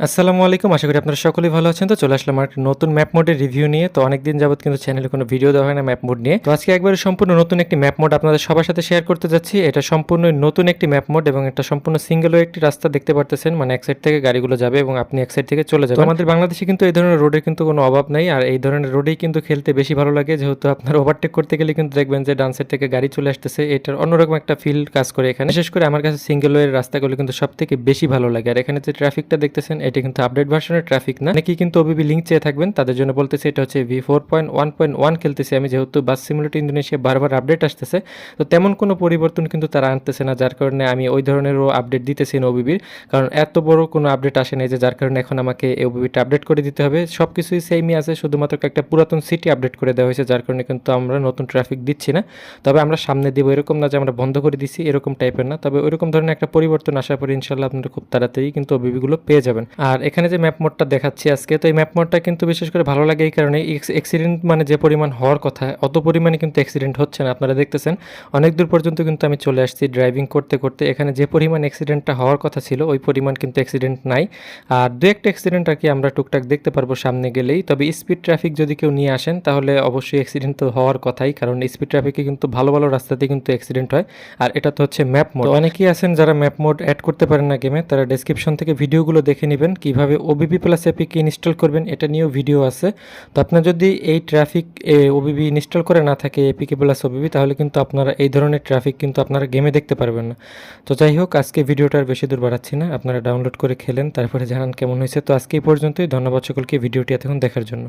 আসসালামু আলাইকুম, আশা করি আপনারা সকলেই ভালো আছেন। তো চলে আসলাম আর নতুন ম্যাপ মোডের রিভিউ নিয়ে। তো অনেকদিন যাবত কিন্তু চ্যানেলে কোনো ভিডিও দেওয়া হয় না ম্যাপ মোড নিয়ে। তো আজকে একবারে সম্পূর্ণ নতুন একটি ম্যাপ মোড আপনাদের সবার সাথে শেয়ার করতে যাচ্ছি। এটা সম্পূর্ণ নতুন একটি ম্যাপ মোড এবং এটা সম্পূর্ণ সিঙ্গেল একটি রাস্তা দেখতে পারতেছেন। মানে এক সাইড থেকে গাড়িগুলো যাবে এবং আপনি এক সাইড থেকে চলে যাবেন। আমাদের বাংলাদেশে কিন্তু এই ধরনের রোডের কিন্তু কোনো অভাব নেই। আর এই ধরনের রোডেই কিন্তু খেলতে বেশি ভালো লাগে। যেহেতু আপনার ওভারটেক করতে গেলে কিন্তু দেখবেন যে ডান সাইড থেকে গাড়ি চলে আসতেছে। এটার অন্যরকম একটা ফিল কাজ করে এখানে। বিশেষ করে আমার কাছে সিঙ্গেল ওয়ের রাস্তাগুলো কিন্তু সব থেকে বেশি ভালো লাগে। আর এখানে যে ট্রাফিকটা দেখতেছেন এটা কিন্তু আপডেট ভার্সনের ট্রাফিক না। নাকি কিন্তু ওবিবি লিঙ্ক চেয়ে থাকবেন। তাদের জন্য বলতেছি, এটা হচ্ছে V four point one point one খেলতেছি। আমি যেহেতু বাস সিমুলেটর ইন্দোনেশিয়া বারবার আপডেট আসতেছে, তো তেমন কোনো পরিবর্তন কিন্তু তারা আনতেছে না। যার কারণে আমি ওই ধরনেরও আপডেট দিতেছি না ওবিবির কারণ এত বড় কোনো আপডেট আসে নাই যে যার কারণে এখন আমাকে এই ওবিবিটা আপডেট করে দিতে হবে। সব কিছুই সেমই আছে, শুধুমাত্র একটা পুরাতন সিটি আপডেট করে দেওয়া হয়েছে, যার কারণে কিন্তু আমরা নতুন ট্রাফিক দিচ্ছি না। তবে আমরা সামনে দিব, এরকম না যে আমরা বন্ধ করে দিছি, এরকম টাইপের না। তবে ওইরকম ধরনের একটা পরিবর্তন আসার পরে ইনশাল্লাহ আপনারা খুব তাড়াতাড়ি কিন্তু ওবিবিগুলো পেয়ে যাবেন। আর এখানে যে ম্যাপ মোডটা দেখাচ্ছি আজকে, তো এই ম্যাপ মোডটা কিন্তু বিশেষ করে ভালো লাগে এই কারণে অ্যাক্সিডেন্ট মানে যে পরিমাণ হওয়ার কথা, অত পরিমাণে কিন্তু অ্যাক্সিডেন্ট হচ্ছে না, আপনারা দেখতেছেন। অনেক দূর পর্যন্ত কিন্তু আমি চলে আসছি ড্রাইভিং করতে করতে, এখানে যে পরিমাণ অ্যাক্সিডেন্টটা হওয়ার কথা ছিল, ওই পরিমাণ কিন্তু অ্যাক্সিডেন্ট নাই। আর দু একটা অ্যাক্সিডেন্ট আর কি আমরা টুকটাক দেখতে পারব সামনে গেলেই, তবে স্পিড ট্রাফিক যদি কেউ নিয়ে আসেন, তাহলে অবশ্যই অ্যাক্সিডেন্ট তো হওয়ার কথাই, কারণ স্পিড ট্রাফিকে কিন্তু ভালো ভালো রাস্তাতে কিন্তু অ্যাক্সিডেন্ট হয়। আর এটা তো হচ্ছে ম্যাপ মোড অনেকেই আছেন যারা ম্যাপ মোড অ্যাড করতে পারেন না গেমে তারা ডেসক্রিপশন থেকে ভিডিওগুলো দেখে নেবেন। কীভাবে ওবিপি প্লাস অ্যাপিকে ইনস্টল করবেন, এটা নিয়েও ভিডিও আছে। তো আপনার যদি এই ট্রাফিক ওবিবি ইনস্টল করে না থাকে এপিকে প্লাস ওবিবি তাহলে কিন্তু আপনারা এই ধরনের ট্রাফিক কিন্তু আপনারা গেমে দেখতে পারবেন না। তো যাই হোক, আজকে ভিডিওটা আর বেশি দূর বাড়াচ্ছি না। আপনারা ডাউনলোড করে খেলেন, তারপরে জানান কেমন হয়েছে। তো আজকে এই পর্যন্তই। ধন্যবাদ সকলকে ভিডিওটি এতক্ষণ দেখার জন্য।